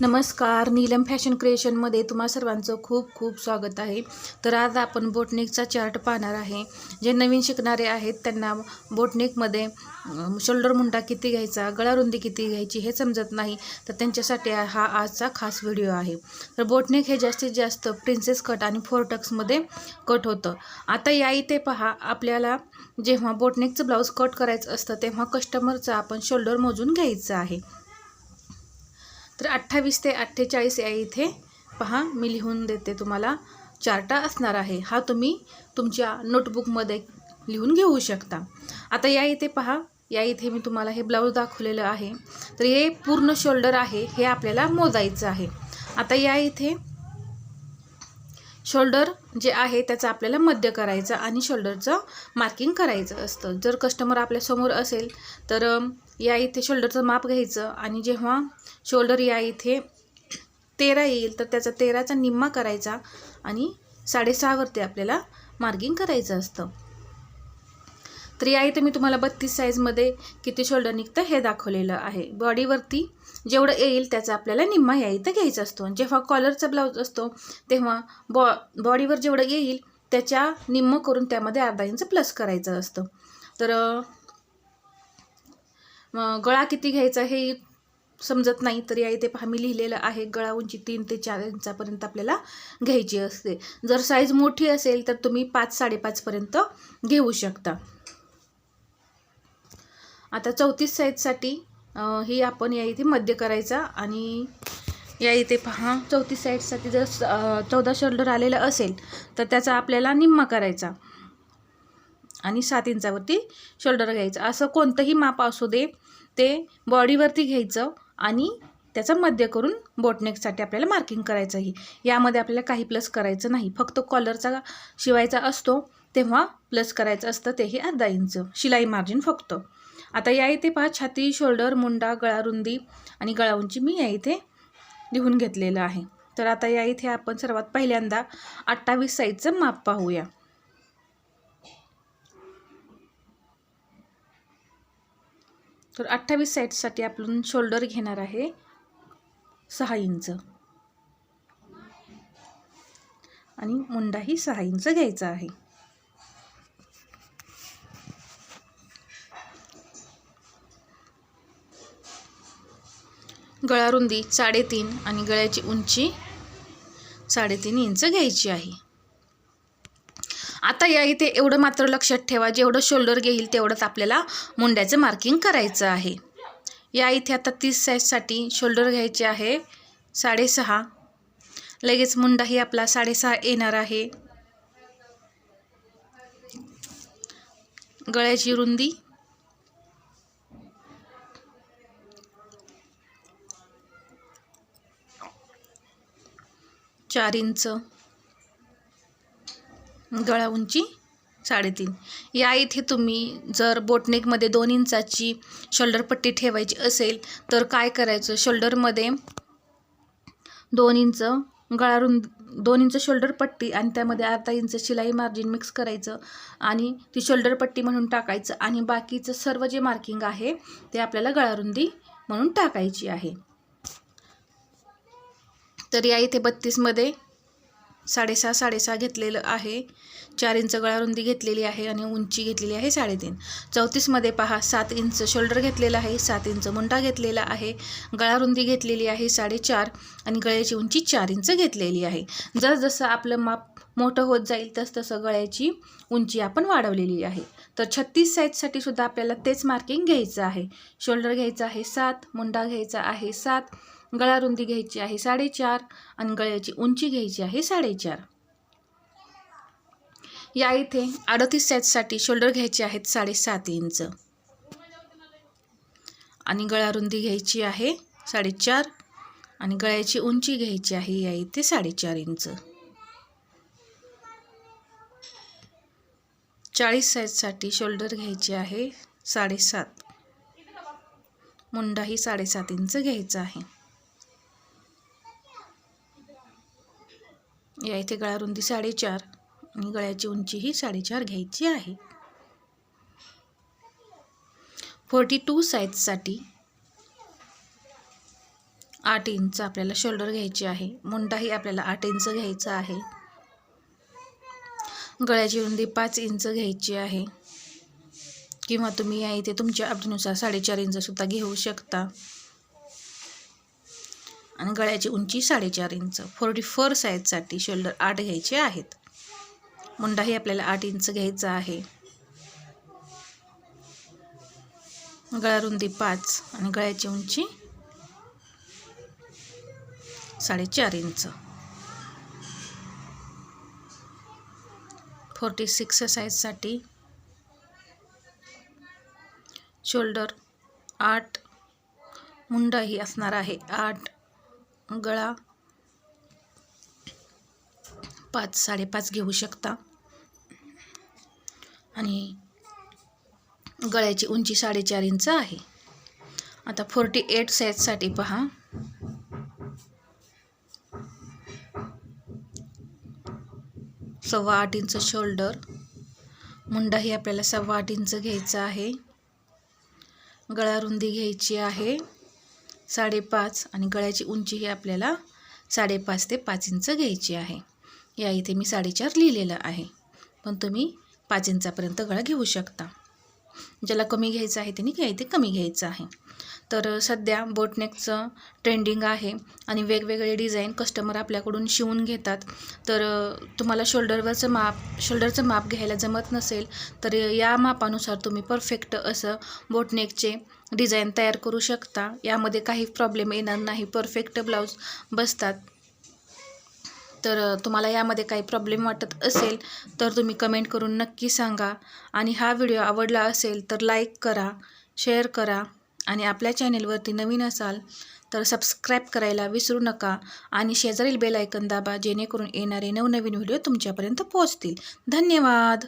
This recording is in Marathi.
नमस्कार नीलम फॅशन क्रिएशनमध्ये तुम्हा सर्वांचं खूप खूप स्वागत आहे. तर आज आपण बोटनिकचा चार्ट पाहणार आहे. जे नवीन शिकणारे आहेत त्यांना बोटनिकमध्ये शोल्डर मुंडा किती घ्यायचा गळारुंदी किती घ्यायची हे समजत नाही. तर त्यांच्यासाठी हा आजचा खास व्हिडिओ आहे. तर बोटनिक हे जास्तीत जास्त प्रिन्सेस कट आणि फोरटक्समध्ये कट होतं. आता या इथे पहा आपल्याला जेव्हा बोटनिकचं ब्लाऊज कट करायचं असतं तेव्हा कस्टमरचं आपण शोल्डर मोजून घ्यायचं आहे. तर अठ्ठावीस ते अठ्ठेचाळीस या इथे पहा मी लिहून देते तुम्हाला. चार्टा असणार आहे. हा तुम्ही तुमच्या नोटबुकमध्ये लिहून घेऊ शकता. आता या इथे पहा या इथे मी तुम्हाला हे ब्लाऊज दाखवलेलं आहे. तर हे पूर्ण शोल्डर आहे हे आपल्याला मोजायचं आहे. आता या इथे शोल्डर जे आहे त्याचं आपल्याला मध्य करायचं आणि शोल्डरचं मार्किंग करायचं असतं. जर कस्टमर आपल्यासमोर असेल तर या इथे शोल्डरचं माप घ्यायचं आणि जेव्हा शोल्डर या इथे तेरा येईल तर त्याचा तेराचा निम्मा करायचा आणि साडेसहावरती आपल्याला मार्किंग करायचं असतं. तर या इथे मी तुम्हाला बत्तीस साईजमध्ये किती शोल्डर निघतं हे दाखवलेलं आहे. बॉडीवरती जेवढं येईल त्याचा आपल्याला निम्मा या इथं घ्यायचा असतो. जेव्हा कॉलरचा ब्लाऊज असतो तेव्हा बॉ बॉडीवर जेवढं येईल त्याच्या निम्म करून त्यामध्ये अर्धा इंच प्लस करायचं असतं. तर गळा किती घ्यायचा हे समजत नाही तर या इथे पहा मी लिहिलेलं आहे. गळा उंची तीन ते चार इंचापर्यंत आपल्याला घ्यायची असते. जर साईज मोठी असेल तर तुम्ही पाच साडेपाचपर्यंत घेऊ शकता. आता चौतीस साईजसाठी ही आपण या इथे मध्य करायचा आणि या इथे पहा. चौतीस साईडसाठी जर चौदा शोल्डर आलेलं असेल तर त्याचा आपल्याला निम्मा करायचा. आणि सात इंचावरती शोल्डर घ्यायचं. असं कोणतंही माप असू दे ते बॉडीवरती घ्यायचं. आणि त्याचा मध्य करून बोटनेकसाठी आपल्याला मार्किंग करायचं आहे यामध्ये आपल्याला काही प्लस करायचं नाही. फक्त कॉलरचा शिवायचा असतो तेव्हा प्लस करायचं असतं तेही अर्धा इंच शिलाई मार्जिन फक्त. आता या इथे पहा छाती शोल्डर मुंडा गळा रुंदी आणि गळा उंची मी या इथे लिहून घेतलेलं आहे. तर आता या इथे आपण सर्वात पहिल्यांदा अठ्ठावीस साईजचं माप पाहूया. तर अठ्ठावीस साईडसाठी आपण शोल्डर घेणार आहे सहा इंच. आणि मुंडाही सहा इंच घ्यायचा आहे. गळा रुंदी साडेतीन आणि गळ्याची उंची साडेतीन इंच घ्यायची आहे. आता या इथे एवढं मात्र लक्षात ठेवा जेवढं शोल्डर घेईल तेवढंच आपल्याला मुंड्याचं मार्किंग करायचं आहे. या इथे आता तीस साईजसाठी शोल्डर घ्यायचे आहे साडेसहा. लगेच मुंडाही आपला साडेसहा येणार आहे. गळ्याची रुंदी. चार इंच. गळा उंची साडेतीन. या इथे तुम्ही जर बोटनेकमध्ये दोन इंचाची शोल्डर पट्टी ठेवायची असेल तर काय करायचं? शोल्डरमध्ये दोन इंच गळा रुंद दोन इंच शोल्डर पट्टी आणि त्यामध्ये अर्धा इंच शिलाई मार्जिन मिक्स करायचं आणि ती शोल्डर पट्टी म्हणून टाकायचं आणि बाकीचं सर्व जे मार्किंग आहे ते आपल्याला गळारुंदी म्हणून टाकायची आहे. तर या इथे बत्तीसमध्ये साडेसहा साडेसहा घेतलेलं आहे. चार इंच गळारुंदी घेतलेली आहे आणि उंची घेतलेली आहे साडेतीन. चौतीसमध्ये पहा सात इंच शोल्डर घेतलेलं आहे सात इंच मुंडा घेतलेला आहे गळारुंदी घेतलेली आहे साडेचार आणि गळ्याची उंची चार इंच घेतलेली आहे. जसजसं आपलं माप मोठं होत जाईल तसतसं गळ्याची उंची आपण वाढवलेली आहे. तर छत्तीस साईजसाठी सुद्धा आपल्याला तेच मार्किंग घ्यायचं आहे. शोल्डर घ्यायचं आहे सात मुंडा घ्यायचा आहे सात गळा रुंदी घ्यायची आहे साडेचार आणि गळ्याची उंची घ्यायची आहे साडेचार. या इथे अडतीस साईजसाठी शोल्डर घ्यायचे आहेत साडेसात इंच. आणि गळा रुंदी घ्यायची आहे साडेचार आणि गळ्याची उंची घ्यायची आहे या इथे साडेचार इंच. चाळीस साईजसाठी शोल्डर घ्यायचे आहे साडेसात. मुंडाही साडेसात इंच घ्यायचा आहे. या इथे गळा रुंदी साडेचार आणि गळ्याची उंचीही साडेचार घ्यायची आहे. फोर्टी टू साईजसाठी आठ इंच आपल्याला शोल्डर घ्यायची आहे. मुंडाही आपल्याला आठ इंच घ्यायचा आहे. गळ्याची रुंदी पाच इंच घ्यायची आहे. किंवा तुम्ही या इथे तुमच्या आवडीनुसार साडेचार इंचसुद्धा घेऊ शकता. आणि गळ्याची उंची साडेचार इंच. फोर्टी फोर साईजसाठी शोल्डर आठ घ्यायचे आहेत. मुंडाही आपल्याला आठ इंच घ्यायचा आहे. गळा रुंदी पाच आणि गळ्याची उंची साडेचार इंच. फोर्टी सिक्स साईजसाठी. शोल्डर आठ. मुंडाही असणार आहे आठ. गळा पाच साडेपाच घेऊ शकता. आणि गळ्याची उंची साडेचार इंच आहे. आता फोर्टी एट साईजसाठी पहा. सव्वा आठ इंच शोल्डर. मुंडाही आपल्याला सव्वा आठ इंच घ्यायचा आहे. गळारुंदी घ्यायची आहे. साडेपाच आणि गळ्याची उंची ही आपल्याला साडेपाच ते पाच इंच घ्यायची आहे. या इथे मी साडेचार लिहिलेलं आहे. पण तुम्ही पाच इंचापर्यंत गळा घेऊ शकता. ज्याला कमी घ्यायचं आहे त्यांनी घ्या इथे कमी घ्यायचं आहे. तर सध्या बोटनेकचं ट्रेंडिंग आहे आणि वेगवेगळे डिझाईन कस्टमर आपल्याकडून शिवून घेतात. तर तुम्हाला शोल्डरवरचं माप शोल्डरचं माप घ्यायला जमत नसेल तर या मापानुसार तुम्ही परफेक्ट असं बोटनेकचे डिझाईन तयार करू शकता. यामध्ये काही प्रॉब्लेम येणार नाही. परफेक्ट ब्लाऊज बसतात. तर तुम्हाला यामध्ये काही प्रॉब्लेम वाटत असेल तर तुम्ही कमेंट करून नक्की सांगा. आणि हा व्हिडिओ आवडला असेल तर लाईक करा शेअर करा. आणि आपल्या चॅनेलवरती नवीन असाल तर सबस्क्राईब करायला विसरू नका आणि शेजारील बेल ऐकन दाबा जेणेकरून येणारे नवनवीन व्हिडिओ तुमच्यापर्यंत पोहोचतील. धन्यवाद!